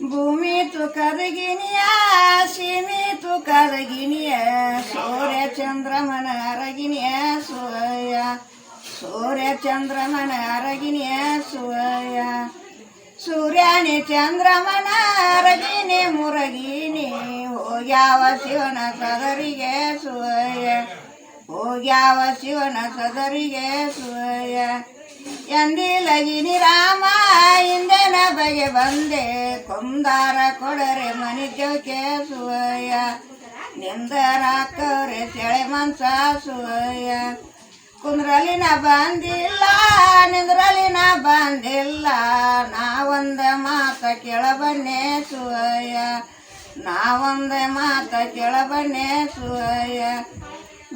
ಭೂಮಿ ತುಕದಗಿನಿಯ ಸೀಮಿ ತುಕದಗಿನಿಯ ಸೂರ್ಯ ಚಂದ್ರಮನ ಅರಗಿನಿಯ ಸೂಯ ಸೂರ್ಯ ಚಂದ್ರಮನ ಅರಗಿನಿಯ ಸೂಯ ಸೂರ್ಯನಿ ಚಂದ್ರಮನ ಅರಗಿನಿ ಮುರಗಿನಿ ಹೋಗ್ಯಾವ ಶಿವನ ಸದರಿಗೆ ಸೂಯ ಹೋಗ್ಯಾವ ಶಿವನ ಸದರಿಗೆ ಸೂಯ ಎಂದಿಲಗಿನಿ ರಾಮ ಹಿಂದೆ ಬಗೆ ಬಂದೆ. ಕೊಂದಾರ ಕೊಡರೆ ಮನಿ ಜೋಕೆ ಸುವಯ್ಯ ನಿಂದರ ಕರೆ ಸೆಳೆ ಮನ್ಸ ಸುವಯ್ಯ ಕುಂದ್ರಲಿನ ಬಂದಿಲ್ಲ, ನಿಂದ್ರಲಿನ ಬಂದಿಲ್ಲ. ನಾವೊಂದ ಮಾತ ಕೆಳಬನ್ನೆ ಸುವಯ್ಯ ನಾವೊಂದ ಮಾತ ಕೆಳಬನ್ನೆ ಸುವಯ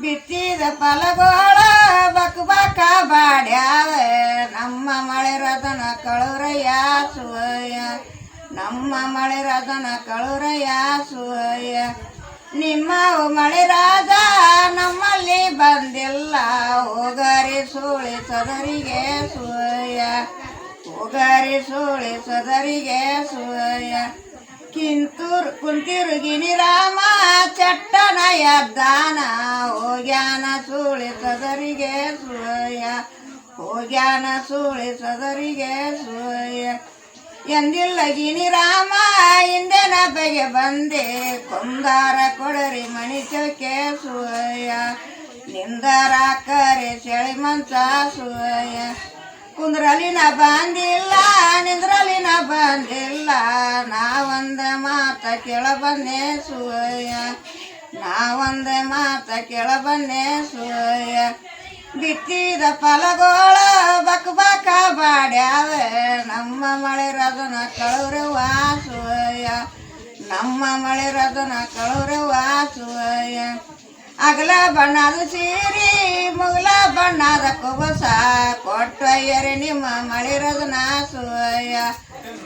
ಬಿತ್ತಿದ ಫಲಗೋಳ ಬಕ್ ಬಕ ಬಾಡ್ಯಾವ. ನಮ್ಮ ಮಳೆ ರತನ ಕಳುರಯ್ಯ ಸುವಯ್ಯ. ನಮ್ಮ ಮಳೆ ರತನ ಕಳುರಯ್ಯ ಸುವಯ್ಯ. ನಿಮ್ಮ ಮಳೆ ರಾಜ ನಮ್ಮಲ್ಲಿ ಬಂದಿಲ್ಲ. ಹೋಗರಿ ಸೋಳಿ ಸದರಿಗೆ ಸುವಯ್ಯ. ಹೋಗರಿ ಸೂಳಿ ಸದರಿಗೆ ಸುವಯ್ಯ. ಕಿಂತೂರ್ ಕುಂತಿರುಗಿನಿ ರಾಮ ಚಟ್ಟನ ಎದ್ದಾನ ಹೋಗ್ಯಾನ ಸೂಳಿ ಸದರಿಗೆ ಸುಯ ಹೋಗ್ಯಾನ ಸೂಳಿ ಸದರಿಗೆ ಎಂದಿಲ್ಲ ಎಂದಿಲ್ಲಗಿನಿ ರಾಮ ಹಿಂದೆ ಬಗೆ ಬಂದೆ, ಕುಂದಾರ ಕೊಡರಿ ಮಣಿ ಚೌಕೆ ಸುಯ ನಿಂದರ ಕರೆ ಚಳಿ ಮಂಚ ಸುಯ ಕುಂದ್ರಲಿನ ಬಂದಿಲ್ಲ, ನಿಂದ್ರಲಿನ ಬಂದಿಲ್ಲ. ನಾವೊಂದ ಮಾತ ಕೇಳ ಬಂದೆ ನಾ ಒಂದ ಮಾತ ಕೇಳ ಬಂದೆ ಸೂಯ ಬಿತ್ತಿದ ಫಲಗೋಳ ಬಕ್ ಬಕ ಬಾಡ್ಯಾವ. ನಮ್ಮ ಮಳೆ ರದನ ಕಳುರವ್ವ ವಾಸುವಯ್ಯ ನಮ್ಮ ಮಳೆ ರದನ ಕಳುರವ್ವ ಸುಯ ಅಗಲ ಬಣ್ಣದ ಸೀರಿ, ಮುಗಲ ಬಣ್ಣದ ಕುಬಸ. ಕೊಟ್ಟೊಯ್ಯರಿ ನಿಮ್ಮ ಮಳಿರದ ನಾಸುವಯ್ಯ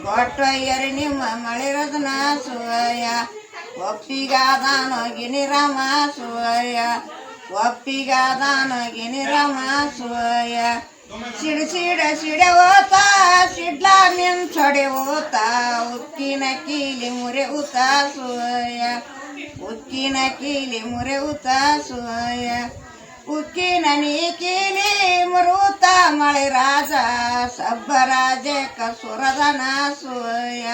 ಕೊಟ್ಟೊಯ್ಯರಿ ನಿಮ್ಮ ಮಳಿರದ ನಾಸುವಯ್ಯ ಒಪ್ಪಿಗಾದಾನೋ ಗಿನಿರಾಮ ಸುವಯ್ಯ. ಒಪ್ಪಿಗಾದಾನೋ ಗಿನಿರಾಮ ಸುವಯ್ಯ. ಸಿಡ ಸಿಡ ಸಿಡೆ ಓತ, ಸಿಡ್ಲ ನಿನ್ ಸೊಡೆ ಓತ. ಉಕ್ಕಿನ ಕೀಲಿ ಮುರೆ ಊತ ಸುಯ ಉಕ್ಕಿನ ಕೀಲಿ ಮುರೆ ಊತ ಸುಯ ಉಕ್ಕಿನ ನೀ ಕೀಲಿ ಮುರುತ ಮಳೆ ರಾಜ. ಸಬ್ಬರಾಜ ಕಸುರದನ ಸುಯ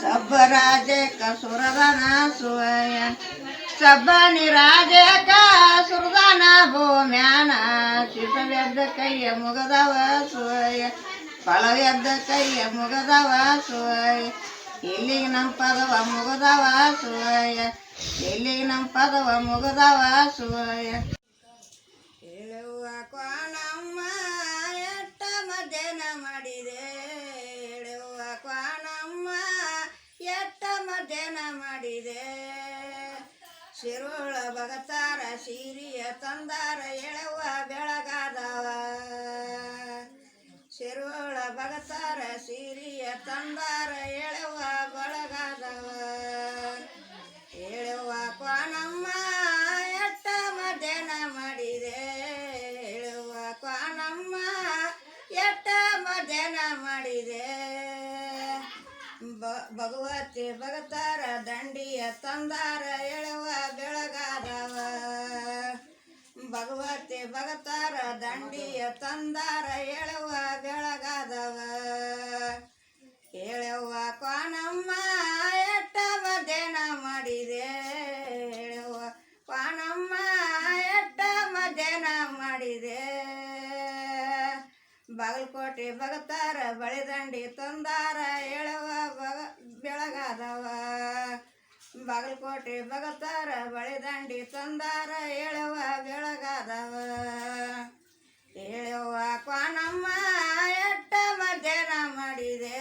ಸಬ್ಬರಾಜ ಕಸುರದನ ಸುಯ ಸಬ್ಬನಿ ರಾಜ ಸುರದನ ಭೂಮ್ಯಾನ. ಶಿಸವೆದ್ದ ಕೈಯ ಮುಗದವ ಸುಯ ಫಲವೆದ್ದ ಕೈಯ ಮುಗದವ ಸುಯ ಇಲ್ಲಿಗೆ ನಮ್ಮ ಪದವ ಮುಗದವ ಸುಯ ಇಲ್ಲಿಗೆ ನಮ್ಮ ಪದವ ಮುಗದವ ಸುವಯ? ಹೇಳುವ ಕ್ವಾನಮ್ಮ ಎಟ್ಟ ಮಧ್ಯಾಹ್ನ ಮಾಡಿದೆ? ಹೇಳುವ ಕ್ವಾನಮ್ಮ ಎಟ್ಟ ಮಧ್ಯಾಹ್ನ ಮಾಡಿದೆ? ಶಿರೋಳ ಬಗತಾರ ಸೀರಿಯ ತಂದಾರ ಎಳುವ ಬೆಳಗಾದವ? ಶಿರೋಳ ಬಗತಾರ ಸೀರಿಯ ತಂದಾರ ಎಳೆವ ಭಗವತಿ ಭಗತಾರ ದಂಡಿಯ ತಂದಾರ ಎಳವ ಬೆಳಗಾದವ. ಭಗವತಿ ಭಗತಾರ ದಂಡಿಯ ತಂದಾರ ಎಳವ ಬೆಳಗಾದವ. ಹೇಳವ್ವ ಕ್ವಾನಮ್ಮ ಎಟ್ಟ ಮಧ್ಯಾಹ್ನ ಮಾಡಿದೆ. ಎಳವ ಕ್ವಾನಮ್ಮ ಎಟ್ಟ ಮಧ್ಯಾಹ್ನ ಮಾಡಿದೆ. ಬಾಗಲಕೋಟೆ ಭಗತಾರ ಬಳಿದಂಡಿ ತಂದಾರ ಎಳವ ಬಗ ಬೆಳಗಾದವ. ಬಾಗಲಕೋಟೆ ಬಳೆ ಬಳಿದಂಡಿ ತಂದಾರ ಹೇಳವ ಬೆಳಗಾದವ. ಹೇಳವ ಕ್ವಾನಮ್ಮ, ಎಟ್ಟ ಮಧ್ಯಾಹ್ನ ಮಾಡಿದೆ?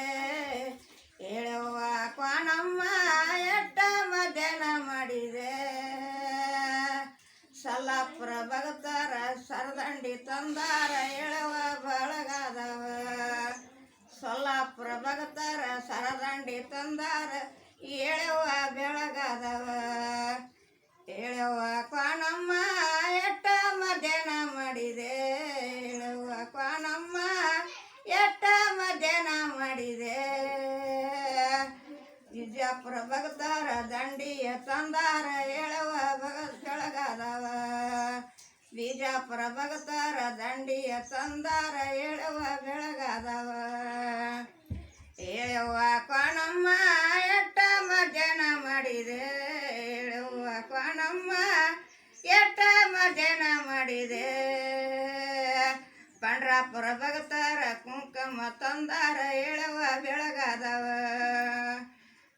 ಹೇಳವ ಕ್ವಾನಮ್ಮ, ಎಟ್ಟ ಮಧ್ಯಾಹ್ನ ಮಾಡಿದೆ? ಸಲ್ಲಾಪುರ ಬಗತಾರ ಸರದಂಡಿ ತಂದಾರ ಭಕ್ತರ ದಂಡಿಯ ತಂದಾರ ಹೇಳವ ಭಗತ್ ಕೆಳಗಾದವ. ಬಿಜಾಪುರ ಬಗ್ತಾರ ದಂಡಿಯ ತಂದಾರ ಹೇಳವ ಬೆಳಗಾದವ. ಹೇಳುವ ಕೋಣಮ್ಮ ಎಟ್ಟ ಮಜನ ಮಾಡಿದೆ. ಹೇಳುವ ಕೋಣಮ್ಮ ಎಟ್ಟ ಮಜನ ಮಾಡಿದೆ. ಪಂಡ್ರಾಪುರ ಬಗ್ತಾರ ಕುಂಕುಮ ತಂದಾರ ಹೇಳುವ ಬೆಳಗಾದವ.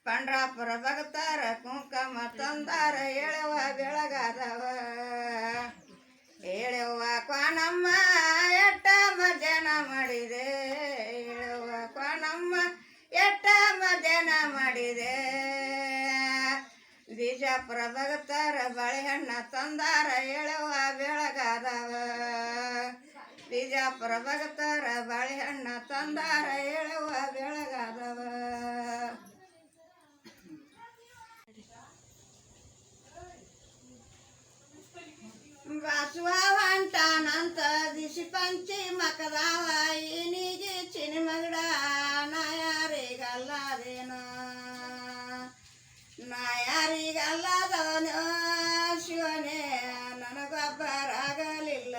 ಪಂಡ್ರಾಪುರ ಬಗತಾರ ಕುಂಕುಮ ತಂದಾರ ಹೇಳವ ಬೆಳಗಾದವ. ಹೇಳುವ ಕ್ವಾನಮ್ಮ ಎಟ್ಟ ಮಜನ ಮಾಡಿದೆ. ಹೇಳುವ ಕ್ವಾನಮ್ಮ ಎಟ್ಟ ಮಜನ ಮಾಡಿದೆ. ಬಿಜಾಪುರ ಬಗತಾರ ಬಾಳೆಹಣ್ಣ ತಂದಾರ ಹೇಳುವ ಬೆಳಗಾದವ. ಬಿಜಾಪುರ ಬಗತಾರ ಬಾಳೆಹಣ್ಣ ತಂದಾರ ಹೇಳುವ ಬೆಳಗಾದವ. ಬಾಸುವ ಹೊಂಟಾನಂತ ದಿಸಿ ಪಂಚಿ ನಾ ಏನಿಗೆ ಚಿನಿ ನಾ ನಾಯಾರಿಗಲ್ಲದೇನೋ. ನಾಯಾರಿಗಲ್ಲದವನೋ, ಶಿವನೇ, ನನಗೊಬ್ಬರಾಗಲಿಲ್ಲ.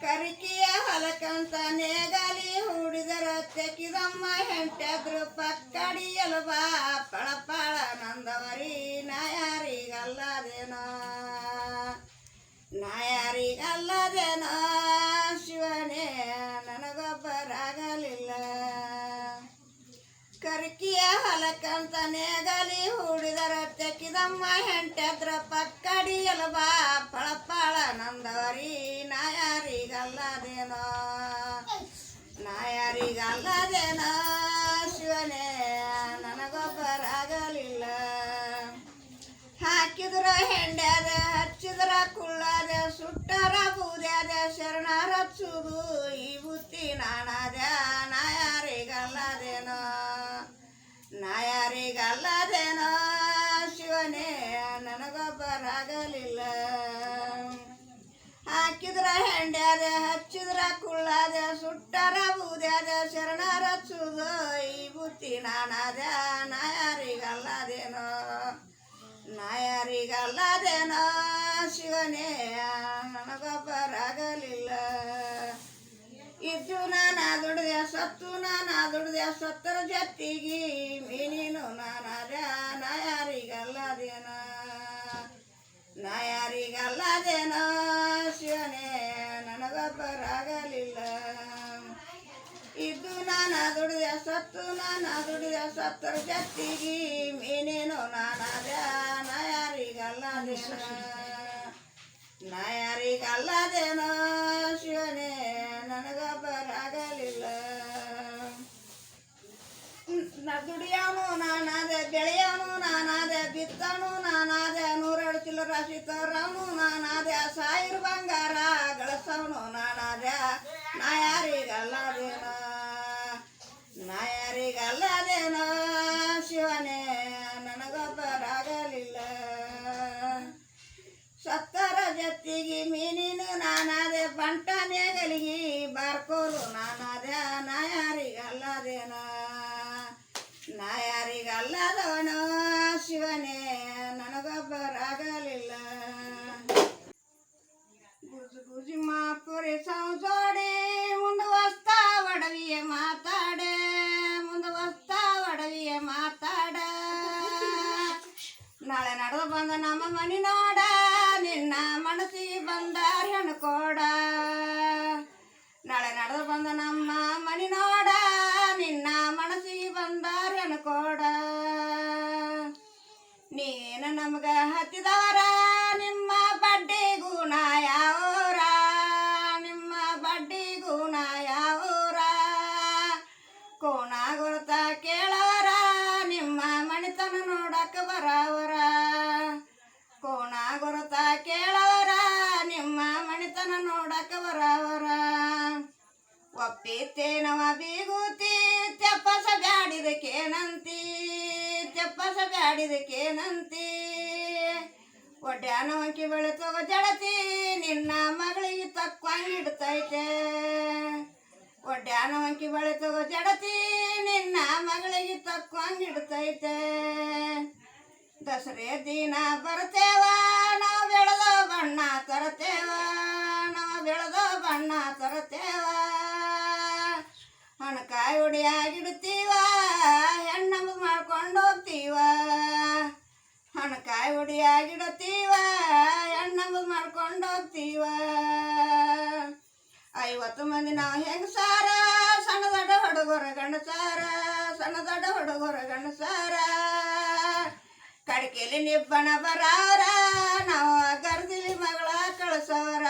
ಕರಿಕಿಯ ಹೊಲಕಂತ ನೇಗಲಿ ಹೂಡಿದರ ತೆಕಿದಮ್ಮ ಹೆಂಟೆದ್ರು ಪಕ್ಕಡಿಯಲು ಬಾ, ಪಳಪಳ ನಂದವರಿ ನಾಯಾರಿಗಲ್ಲದೇನೋ ಕರ್ಕಿಯ ಗಲಿ ಹೂಡಿದರ ತೆಕ್ಕಿದಮ್ಮ ಹೆಂಟದ್ರ ಪಕ್ಕಡಿಯಲ ಬಾ. ಪಳಪಳ ನಂದವರಿ ನಾಯಾರಿಗಲ್ಲದೇನೋ. ನಾಯಾರಿಗಲ್ಲದೇನೋ. ಶಿವನೇ, ನನಗೊಬ್ಬರಾಗಲಿಲ್ಲ. ಹಾಕಿದ್ರ ಹೆಂಡ್ಯಾದ, ಹಚ್ಚಿದ್ರ ಕುಳ್ಳಾದ, ಸುಟ್ಟರ ಬೂದ್ಯಾದ ಶರಣ ರಚ್ಚುದು ಈ ಬುತ್ತಿ ನಾಣಾದ ನಾಯಾರಿಗಲ್ಲದೇನೋ. ನಾಯಾರಿಗಲ್ಲದೇನೋ ಶಿವನೇ, ನನಗೊಬ್ಬರಾಗಲಿಲ್ಲ. ಹಾಕಿದ್ರ ಹೆಂಡ್ಯಾದೆ ಹಚ್ಚಿದ್ರ ಕುಳ್ಳಾದೆ ಸುಟ್ಟರ ಬೂದ್ಯಾದೆ ಶರಣ ರಚ್ಚುದು ಈ ಬುತ್ತಿ ನಾಣಾದ ನಾಯಾರಿಗಲ್ಲದೇನೋ ನಾಯಾರಿಗಲ್ಲದೇನೋ ಶಿವನೇ ನಾನ ದುಡ್ದೆ ಸತ್ತು, ನಾನಾ ದುಡ್ದೆ ಸತ್ತರ ಜತ್ತಿಗೆ ಮೀನಿನು ನಾನಾದ ನಾಯಾರಿಗಲ್ಲದೇನ. ನಾಯಾರಿಗಲ್ಲದೇನೋ, ಶಿವನೇ, ನನಗೊಬ್ಬರಾಗಲಿಲ್ಲ. ಇದ್ದು ನಾನಾ ದುಡ್ದೆ ಸತ್ತು, ನಾನಾ ದುಡ್ದೆ ಸತ್ತರ ಜತ್ತಿಗೆ ಮೀನೇನು ನಾನಾದ ನಾಯಾರಿಗಲ್ಲದೇನ. ನಾಯಾರಿಗಲ್ಲದೇನೋ ಶಿವನೇ ನನಗೊಬ್ಬರಾಗಲಿಲ್ಲ ನ- ದುಡಿಯೋನು ನಾನಾದೆ ಬೆಳೆಯೋನು ನಾನಾದೆ ಬಿತ್ತನು ನಾನಾದೆ ನೂರೆರಡು ಚಿಲ್ಲರ ರಾಶಿ ತರನು ನಾನಾದೆ ಸಾವಿರ ಬಂಗಾರ ಗಳಿಸೋನು ನಾನಾದೆ ನಾ ಯಾರಿಗಲ್ಲದೇನ ನಾ ಯಾರಿಗಲ್ಲದೇನ ಶಿವನೇ, ನನಗೊಬ್ಬರಾಗಲಿಲ್ಲ. ಸತ್ತರ ಜತ್ತಿಗೆ ಮೀನಿನ ನಾನಾದೆ, ಬಂಟ ನೇಗಲಿಗೆ ಬಾರ್ಕೋಲು ನಾನಾದೆ ನಾ ಯಾರಿಗಲ್ಲದೇನ ನಾ ಯಾರಿಗಲ್ಲದವನು ಶಿವನೇ. ನಡೆದು ಬಂದ ನಮ್ಮ ಮನಿ ನೋಡ, ನಿನ್ನ ಮನಸ್ಸಿಗೆ ಬಂದ ಹೆಣ್ಕೋಡ ನಾಳೆ ನಡೆದು ಬಂದ ನಮ್ಮ ಮನಿ ನೋಡ, ನಿನ್ನ ಮನಸ್ಸಿಗೆ ಬಂದ ಹೆಣ್ಕೋಡ ನೀನು ನಮಗ ಹತ್ತಿದವರ ತೆಪ್ಪಸ ಬ್ಯಾಡಿದಕ್ಕೇನಂತಿ ಒಡ್ಯಾನವಂಕಿ ಬೆಳೆತೋಗ ಜಡತಿ, ನಿನ್ನ ಮಗಳಿಗೆ ತಕ್ಕಂಗಿಡ್ತೈತೆ ಒಡ್ಯಾನವಂಕಿ ಬಳೆ ಬೆಳೆತೋ ಜಡತಿ, ನಿನ್ನ ಮಗಳಿಗೆ ತಕ್ಕೊಂಗಿಡ್ತೈತೆ ದಸರೆ ದಿನ ಬರ್ತೇವ ನಾವು ಬೆಳೆದೋ ಬಣ್ಣ ತರತೇವ ನಾವು ಬೆಳೆದೋ ಬಣ್ಣ ತರತೇವ ಹಣಕಾಯಿ ಮಾಡ್ಕೊಂಡು ಹೋಗ್ತೀವ ಹಣಕಾಯಿ ಹೊಡಿಯಾಗಿಡತೀವ ಹೆಣ್ಣಮ್ಮ ಮಾಡ್ಕೊಂಡು ಹೋಗ್ತೀವ? ಐವತ್ತು ಮಂದಿ ನಾವು ಹೆಂಗಸಾರ ಸಣ್ಣ ದೊಡ್ಡ ಹುಡುಗರ ಗಂಡಸಾರ ಸಣ್ಣ ದೊಡ್ಡ ಹುಡುಗರ ಗಂಡಸಾರ ಕಡ್ಕೆಲಿ ನಿಬ್ಬಣ ಬರಾರ? ನಾವು ಗರ್ದಿಲಿ ಮಗಳ ಕಳಿಸೋರ?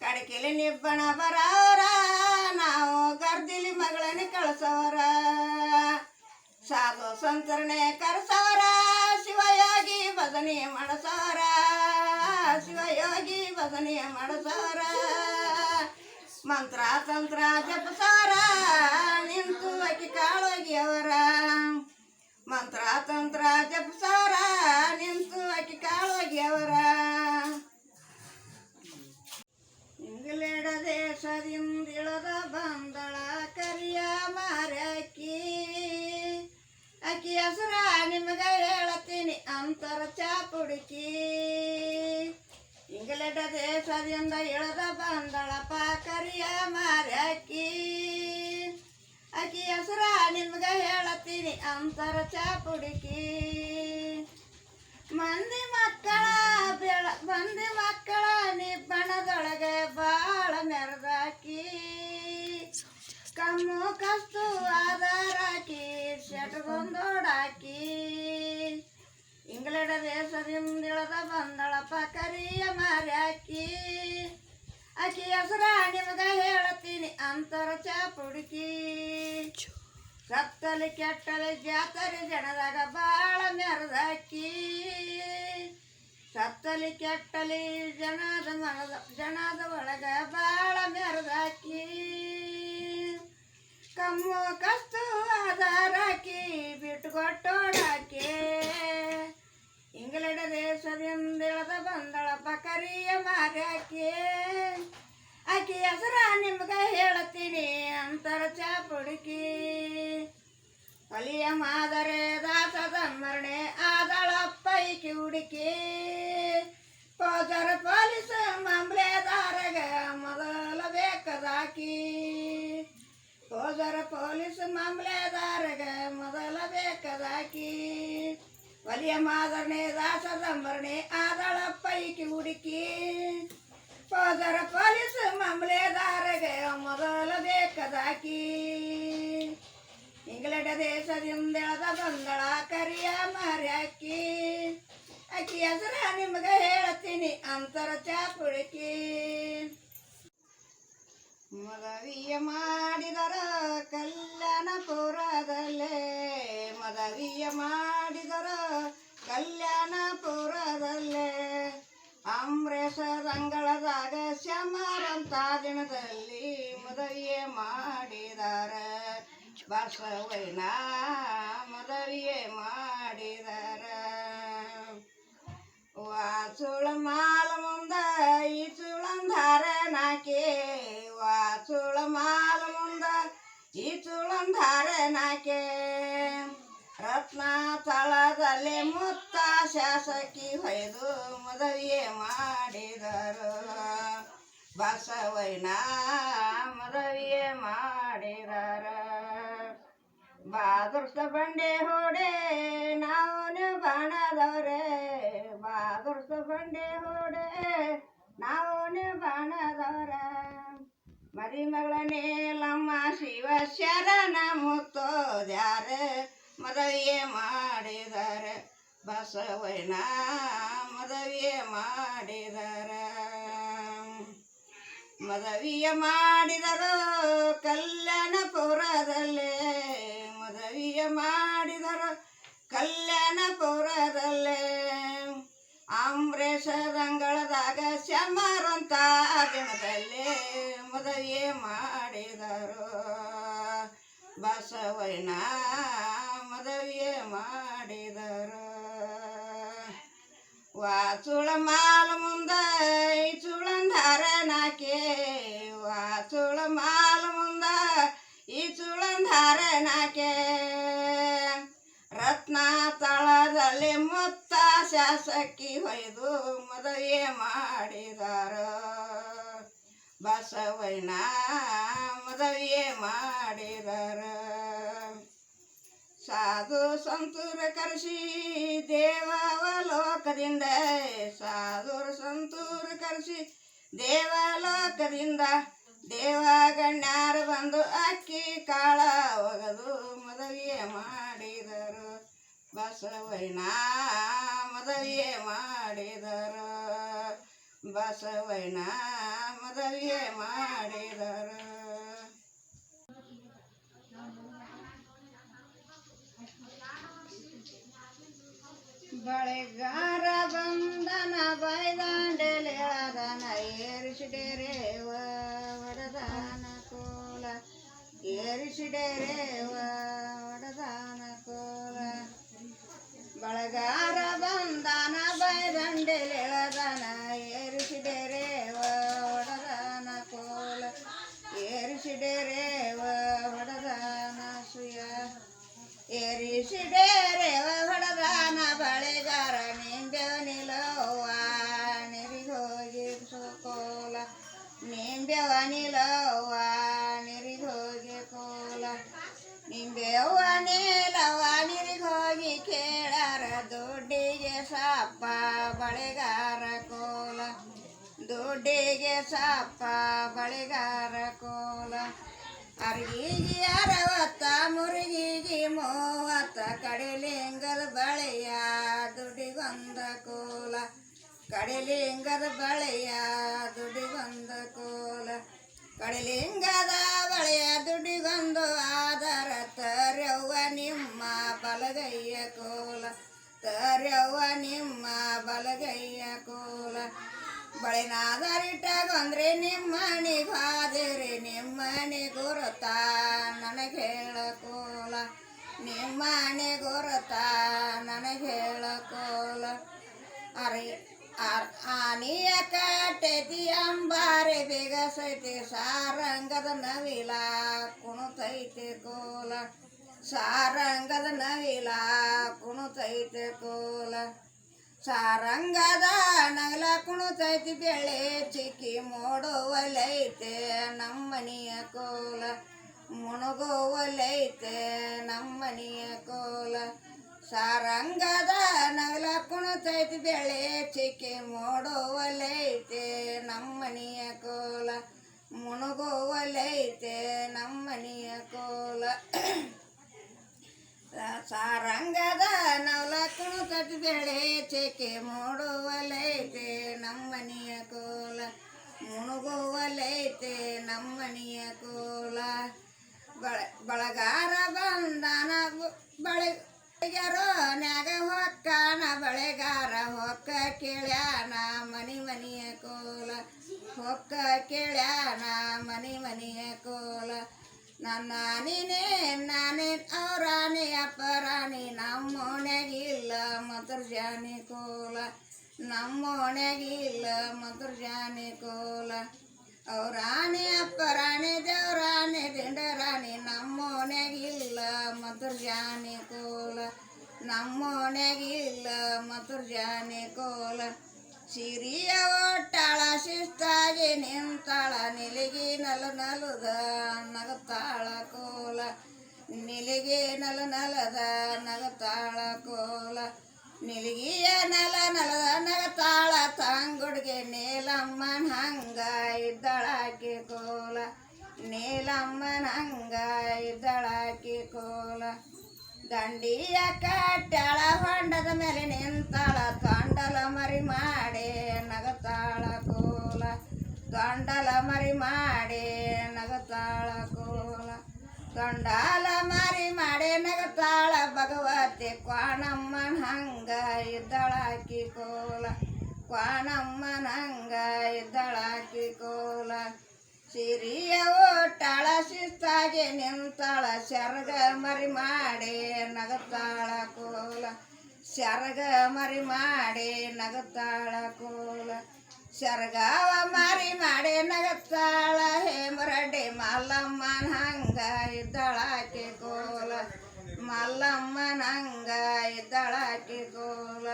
ಕಡಿಕೆಲಿ ನಿಬ್ಬಣ ಬರಾರ? ನಾವು ಗರ್ದಿಲಿ ಮಗಳನ್ನ ಕಳ್ಸವರ ಸಾಧು ಸಂತರಣೆ ಕರ್ಸಾರ ಶಿವಯೋಗಿ ಭಜನೆ ಶಿವ ಶಿವಯೋಗಿ ಭಜನೆ ಮಾಡಸಾರ ಮಂತ್ರ ತಂತ್ರ ಜಪಸಾರ ನಿಂತು ಅಕ್ಕಿ ಕಾಳೋಗಿಯವರ. ಮಂತ್ರ ತಂತ್ರ ಜಪಸಾರ ನಿಂತು ಅಕ್ಕಿ ಕಾಳೋಗಿಯವರ. ಅವರ ದೇಶದಿಂದ ಇಳದ ಬಂದಳ ಕರಿಯ ಮಾರಕ್ಕಿ ಅಕ್ಕಿ ಹೆಸರ, ನಿಮಗ ಹೇಳತ್ತೀನಿ, ಅಂತರ ಚಾಪುಡುಕಿ ಇಂಗ್ಲೆಂಡ ದೇಶದಿಂದ ಇಳದ ಕರಿಯ ಮಾರಿ ಅಕ್ಕಿ ಹೆಸರ, ನಿಮ್ಗ ಹೇಳತ್ತೀನಿ, ಅಂತರ ಚಾಪುಡುಕಿ ಮಂದಿ ಮಕ್ಕಳ ಬೆಳ, ಮಂದಿ ಮಕ್ಕಳ ನಿಬ್ಬಣದೊಳಗೆ ಬಾಳ ಮೆರೆದಾಕಿ ಕಮ್ಮು ಕಸ್ತು ಆಧಾರಾಕಿ ಶಟಗೊಂದೋಡಾಕಿ ಇಂಗ್ಲೆಂಡ ದೇಶದಿಂದಿಳದ ಬಂದಳಪ್ಪ ಕರಿಯ ಮಾರ್ಯಾಕಿ. ಆಕಿ ಹೆಸರ ನಿಮಗ ಹೇಳತ್ತೀನಿ ಅಂತರ ಚಾಪುಡುಕಿ ಸತ್ತಲಿ ಕೆಟ್ಟಲಿ ಜಾತರಿ ಜನದಾಗ ಬಾಳ ಮೆರದಾಕಿ. ಸತ್ತಲಿ ಕೆಟ್ಟಲಿ ಜನದ ಮನದ, ಜನದ ಒಳಗ ಬಾಳ ಮೆರೆದಾಕಿ. ಕಮ್ಮು ಕಸ್ತು ಆಧಾರಾಕಿ ಬಿಟ್ಟುಕೊಟ್ಟೋಡಾಕಿ ಇಂಗ್ಲೆಂಡ್ ದೇಶದಿಂದ ಬಂದಳ ಪಕರಿಯ ಕರಿಯ ಆಕೆ ಹೆಸರ ನಿಮ್ಗೆ ಹೇಳತ್ತೀನಿ ಅಂತರ ಚಾಪುಡುಕಿ ಅಲಿಯ ಮಾದರೆ ದಾಸದ ಮರಣೆ ಆದಳಪ್ಪ ಹುಡುಕಿ. ಪೋಜರ ಪೊಲೀಸ್ ಪೊಲೀಸ್ ಮಾಮಲೆದಾರಗ ಮೊದಲ ಬೇಕದಾಕಿ. ಒಲಿಯ ಮಾದರಣೆ ದಾಸದಂಬರಣೆ ಆದಳ ಪೈಕಿ ಹುಡುಕಿ. ಪೋದರ ಪೊಲೀಸ್ ಮಾಮಲೆದಾರಗ ಮೊದಲ ಬೇಕದಾಕಿ. ಇಂಗ್ಲೆಂಡ್ ದೇಶದಿಂದ ಬಂದಳ ಕರಿಯ ಮಾರ್ಯಾಕಿ. ಅಕ್ಕಿ ಹೆಸರ ನಿಮ್ಗೆ ಹೇಳತ್ತೀನಿ ಅಂತರ ಚಾಪುಡುಕಿ ಮದವಿಯ ಮಾಡಿದರ ಕಲ್ಯಾಣಪುರದಲ್ಲೇ ಮದವಿಯ ಮಾಡಿದರ ಕಲ್ಯಾಣಪುರದಲ್ಲೇ ಅಂಬರೇಶದಂಗಳದಾಗ ಶಮರಂತ ದಿನದಲ್ಲಿ ಮದವಿಯ ಮಾಡಿದರ. ಬಸವಯ್ಯನ ಮದವಿಯ ಮಾಡಿದರ. ವಾಸುಳ ಮಾಲ ಮುಂದ ಈ ಚುಳಂಧಾರ ನಾಕೆ? ರತ್ನ ತಳದಲ್ಲಿ ಮುತ್ತ ಶಾಸಕಿ ಹೊಯ್ದು ಮದುವೆ ಮಾಡಿದರು. ಬಸವಯ್ಯನ ಮದುವೆ ಮಾಡಿದರು. ಬಾದುರ್ಸ ಬಂಡೆ ಹೊಡೆ ನಾವು ಬಾಣದವ್ರೆ. ಬಾದುರ್ಸ ಬಂಡೆ ಹೊಡೆ ನಾವು ಬಾಣದವ್ರ. ಮರಿಮಗಳನೇ ಲಮ್ಮ ಶಿವ ಶರಣ ಮುತ್ತೋದ್ಯಾರ ಮದುವೆ ಮಾಡಿದಾರೆ. ಬಸವಯ್ಯನ ಮದುವೆ ಮಾಡಿದಾರ. ಮದುವೆಯ ಮಾಡಿದರು ಕಲ್ಯಾಣಪುರದಲ್ಲೇ. ಮದುವೆಯ ಮಾಡಿದರು ಕಲ್ಯಾಣಪುರದಲ್ಲೇ. ಅಂಬರೇಶದಂಗಳದಾಗ ಶಮರಂತ ದಿನದಲ್ಲಿ ಮದುವೆ ಮಾಡಿದರು. ಬಸವಯ್ಯನ ಮದುವೆ ಮಾಡಿದರು. ವಾಚುಳ ಮಾಲ ಮುಂದ ಈ ವಾಸುಳ ಮಾಲ ಮುಂದ ಈಚುಳಂಧಾರನಾಕೆ ರತ್ನ ತಳದಲ್ಲಿ ಮುತ್ತ ಶಾಸಕಿ ಹೊಯ್ದು ಮದುವೆ ಮಾಡಿದಾರ. ಬಸವಣ್ಣ ಮದುವೆ ಮಾಡಿದಾರ. ಸಾಧು ಸಂತೂರ ಕರೆಸಿ ದೇವಲೋಕದಿಂದ ಸಾಧುರ ಸಂತೂರ ಕರೆಸಿ ದೇವಲೋಕದಿಂದ ದೇವ ಗಣ್ಯಾರು ಬಂದು ಅಕ್ಕಿ ಕಾಳ ಒಗದು ಮದುವೆ ಮಾಡಿದರು. ಬಸವಣ್ಣ ಮದುವೆ ಮಾಡಿದರು. ಬಸವಣ್ಣ ಮದುವೆ ಮಾಡಿದರು. ಬಳೆಗಾರ ಬಂದನ ಬೈದಾಂಡೆಲೆ ಅದನ ಏರಿಸಿಡೆರೇವ ವರದಾನ ಕೋಲ ಏರಿಸಿಡೆರೇವ ನಿಂಬೆವ ನಿಲವ್ವ ನಿರಿಗೋಗಿ ಕೋಲ ನಿಂಬೆವ್ವ ನೀಲವ್ವ ನಿರಿಗೋಗಿ ಕೇಳಾರ ದುಡ್ಡಿಗೆ ಸಾಪ, ಬಳೆಗಾರ ಕೋಲ. ದುಡ್ಡಿಗೆ ಸಾಪ, ಬಳೆಗಾರ ಕೋಲ. ಅರ್ಗಿಗಿ ಅರವತ್ತ, ಮುರುಗಿಗಿ ಮೂವತ್ತ ಕಡಿಲಿಂಗದ ಬಳೆಯ ದುಡಿಗೊಂದ ಕೋಲ. ಕಡಿಲಿಂಗದ ಬಳೆಯ ದುಡಿ ಬಂದ ಕೋಲ. ಕಡಲಿಂಗದ ಬಳೆಯ ದುಡಿಗೊಂದು ಆದರ ತರ್ಯವ್ವ ನಿಮ್ಮ ಬಲಗೈಯ ಕೋಲ. ತರ್ಯವ್ವ ನಿಮ್ಮ ಬಲಗೈಯ ಕೋಲ. ಬಳಿನಾದರಿಟಗೊಂದ್ರೆ ನಿಮ್ಮಣಿ ಬಾದಿರಿ ನಿಮ್ಮಣಿ ಗುರುತ ನನಗೆ ಹೇಳಕೋಲ ನಿಮ್ಮನೆ ಗುರುತ ನನಗೆ ಹೇಳಕೋಲ ಅರಿ ಆನಿಯ ಕಟ್ಟೆತಿ ಅಂಬಾರಿ ಬಿಗಸೈತಿ ಸಾರಂಗದ ನವಿಲ ಕುಣುತೈತೆ ಕೋಲ ಸಾರಂಗದ ನವಿಲ ಕುಣುತೈತೆ ಕೋಲ ಸಾರಂಗದ ನಗಲ ಕುಣುತೈತಿ ಬೆಳೆ ಚಿಕ್ಕಿ ಮೋಡುವಲೈತೆ ನಮ್ಮನಿಯ ಕೋಲ ಮುಣುಗುವಲೈತೆ ನಮ್ಮನಿಯ ಕೋಲ ಸಾರಂಗದ ನಗಲ ಕುಣುತೈತಿ ಬೆಳೆ ಚಿಕ್ಕಿ ಮೂಡುವಲೈತೆ ನಮ್ಮನಿಯ ಕೋಲ ಮುಣುಗುವಲೈತೆ ನಮ್ಮನಿಯ ಕೋಲ. ಸಾರಂಗದ ನವಲ ಕುಣುತಟ್ ಬೆಳೆ ಚಿಕ್ಕಿ ಮೂಡುವಲೈತೆ ನಮ್ಮನಿಯ ಕೋಲ ಮುಣುಗುವಲೈತೆ ನಮ್ಮನಿಯ ಕೋಲ. ಬಳ, ಬಳಗಾರ ಬಂದನ ಬಳೆಗಾರೋ ನ್ಯಾಗ ಹೊಕ್ಕನ ಬಳೆಗಾರ ಹೊಕ್ಕ ಕೇಳ್ಯಾನ, ಮನಿ ಮನಿಯ ಕೋಲ. ಹೊಕ್ಕ ಕೇಳ್ಯಾನ, ಮನಿ ಮನಿಯ ಕೋಲ. ನನ್ನ ನೀನೇ ನಾನೇ ಅವರಾಣಿ ನಮ್ಮ ನಮ್ಮೋಣೆಗಿಲ್ಲ ಮಧುರ್ ಜಾನಿ ಕೋಲ. ನಮ್ಮ ನಮ್ಮೋಣೆಗಿಲ್ಲ ಮಧುರ್ ಜಾನಿ ಕೋಲ. ಅವರಾಣಿ ಅಪ್ಪರಾಣಿ ದೇವರಾಣಿ ದಿಂಡರಾಣಿ ನಮ್ಮೋಣೆಗಿಲ್ಲ ಮಧುರ್ ಜಾನಿ ಕೋಲ. ನಮ್ಮೋಣೆಗಿಲ್ಲ ಮಧುರ್ ಜಾನಿ ಕೋಲ. ಸಿರಿಯ ಒಟ್ಟಾಳ, ಶಿಸ್ತಾಗಿ ನಿಂತಾಳ, ನಿಲಿಗಿ ನಲು ನಲುದ, ನಗತಾಳ ಕೋಲ. ನಿಲಿಗಿ ನಲು ನಲದ, ನಗತಾಳ ಕೋಲ. ನಿಲಿಗಿಯ ನಲ ನಲದ ನಗತಾಳ ತಂಗುಡ್ಗೆ ನೀಲಮ್ಮನ ಹಂಗ ಇದ್ದಳಾಕಿ ಕೋಲ. ನೀಲಮ್ಮನ ಹಂಗ ಇದ್ದಳಾಕಿ ಕೋಲ. ದಂಡಿಯ ಕಟ್ಟಳ ಹೊಂಡದ ಮೇಲೆ ನಿಂತಾಳ. ತೊಂಡಲ ಮರಿ ಮಾಡಿ ನಗತಾಳ ಕೋಲ. ಗಂಡಲ ಮರಿ ಮಾಡಿ ನಗತಾಳ ಕೋಲ. ತೊಂಡಲ ಮರಿ ಮಾಡಿ ಭಗವತಿ ಕ್ವಾಣಮ್ಮನ ಹಂಗ ಇದ್ದಳಾಕಿ ಕೋಲ. ಕ್ವಾಣಮ್ಮನ ಹಂಗ ಇದ್ದಳಾಕಿ ಕೋಲ. ಸಿರಿಯ ಓಟಾಳ ಶಿಸ್ತಾಗಿ ನಿಂತಾಳ, ಶರಗ ಮರಿ ಮಾಡಿ ನಗತಾಳ ಕೋಲ. ಶರಗ ಮರಿ ಮಾಡಿ ನಗತಾಳ ಕೋಲ. ಶರಗಾವ ಮಾರಿ ಮಾಡಿ ನಗತಾಳ, ಹೇಮರಡ್ಡಿ ಮಲ್ಲಮ್ಮನ ಹಂಗ ಇದ್ದಳಾಕೆ ಕೋಲ. ಮಲ್ಲಮ್ಮನ ಹಂಗ ಇದ್ದಳಾಕೆ ಕೋಲ